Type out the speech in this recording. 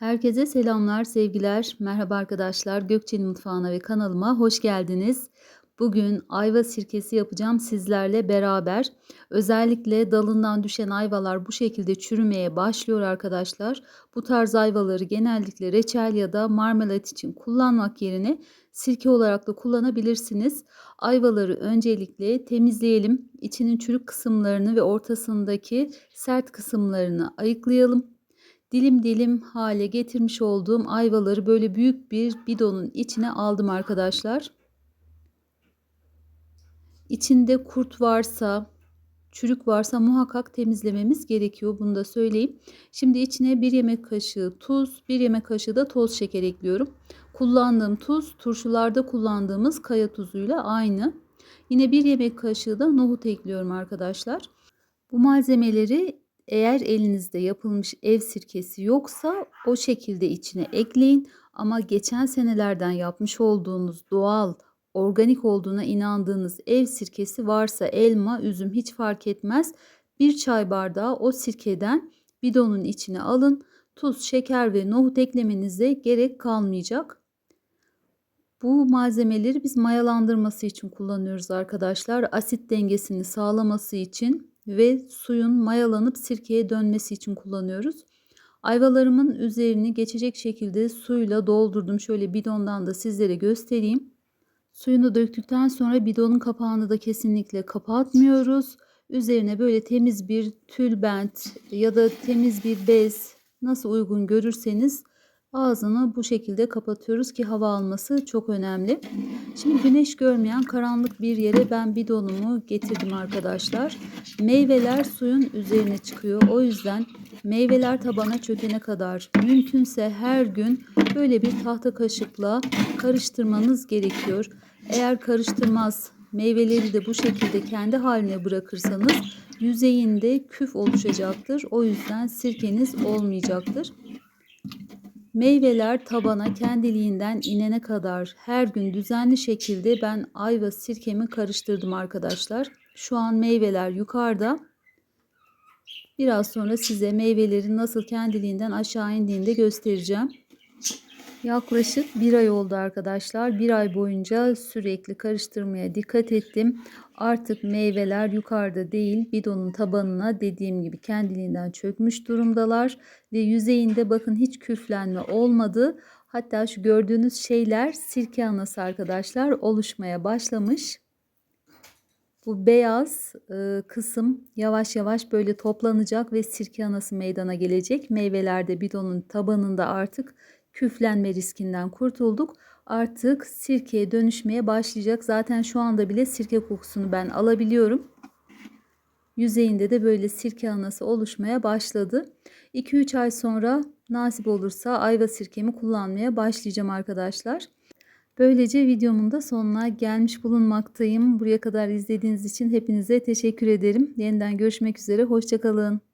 Herkese selamlar, sevgiler. Merhaba arkadaşlar. Gökçe'nin mutfağına ve kanalıma hoş geldiniz. Bugün ayva sirkesi yapacağım sizlerle beraber. Özellikle dalından düşen ayvalar bu şekilde çürümeye başlıyor arkadaşlar. Bu tarz ayvaları genellikle reçel ya da marmelat için kullanmak yerine sirke olarak da kullanabilirsiniz. Ayvaları öncelikle temizleyelim. İçinin çürük kısımlarını ve ortasındaki sert kısımlarını ayıklayalım dilim dilim hale getirmiş olduğum ayvaları böyle büyük bir bidonun içine aldım arkadaşlar. İçinde kurt varsa, çürük varsa muhakkak temizlememiz gerekiyor. Bunu da söyleyeyim. Şimdi içine bir yemek kaşığı tuz, bir yemek kaşığı da toz şeker ekliyorum. Kullandığım tuz turşularda kullandığımız kaya tuzuyla aynı. Yine bir yemek kaşığı da nohut ekliyorum arkadaşlar. Bu malzemeleri eğer elinizde yapılmış ev sirkesi yoksa o şekilde içine ekleyin. Ama geçen senelerden yapmış olduğunuz doğal, organik olduğuna inandığınız ev sirkesi varsa elma, üzüm hiç fark etmez. Bir çay bardağı o sirkeden bidonun içine alın. Tuz, şeker ve nohut eklemenize gerek kalmayacak. Bu malzemeleri biz mayalandırması için kullanıyoruz arkadaşlar. Asit dengesini sağlaması için ve suyun mayalanıp sirkeye dönmesi için kullanıyoruz. Ayvalarımın üzerini geçecek şekilde suyla doldurdum. Şöyle bidondan da sizlere göstereyim. Suyunu döktükten sonra bidonun kapağını da kesinlikle kapatmıyoruz. Üzerine böyle temiz bir tülbent ya da temiz bir bez nasıl uygun görürseniz Ağzını bu şekilde kapatıyoruz ki hava alması çok önemli. Şimdi güneş görmeyen karanlık bir yere ben bidonumu getirdim arkadaşlar. Meyveler suyun üzerine çıkıyor. O yüzden meyveler tabana çökene kadar mümkünse her gün böyle bir tahta kaşıkla karıştırmanız gerekiyor. Eğer karıştırmaz meyveleri de bu şekilde kendi haline bırakırsanız yüzeyinde küf oluşacaktır. O yüzden sirkeniz olmayacaktır. Meyveler tabana kendiliğinden inene kadar her gün düzenli şekilde ben ayva sirkemi karıştırdım arkadaşlar. Şu an meyveler yukarıda. Biraz sonra size meyvelerin nasıl kendiliğinden aşağı indiğini de göstereceğim. Yaklaşık bir ay oldu arkadaşlar. Bir ay boyunca sürekli karıştırmaya dikkat ettim. Artık meyveler yukarıda değil bidonun tabanına dediğim gibi kendiliğinden çökmüş durumdalar. Ve yüzeyinde bakın hiç küflenme olmadı. Hatta şu gördüğünüz şeyler sirke anası arkadaşlar oluşmaya başlamış. Bu beyaz e, kısım yavaş yavaş böyle toplanacak ve sirke anası meydana gelecek. Meyvelerde bidonun tabanında artık küflenme riskinden kurtulduk. Artık sirkeye dönüşmeye başlayacak. Zaten şu anda bile sirke kokusunu ben alabiliyorum. Yüzeyinde de böyle sirke anası oluşmaya başladı. 2-3 ay sonra nasip olursa ayva sirkemi kullanmaya başlayacağım arkadaşlar. Böylece videomun da sonuna gelmiş bulunmaktayım. Buraya kadar izlediğiniz için hepinize teşekkür ederim. Yeniden görüşmek üzere. Hoşçakalın.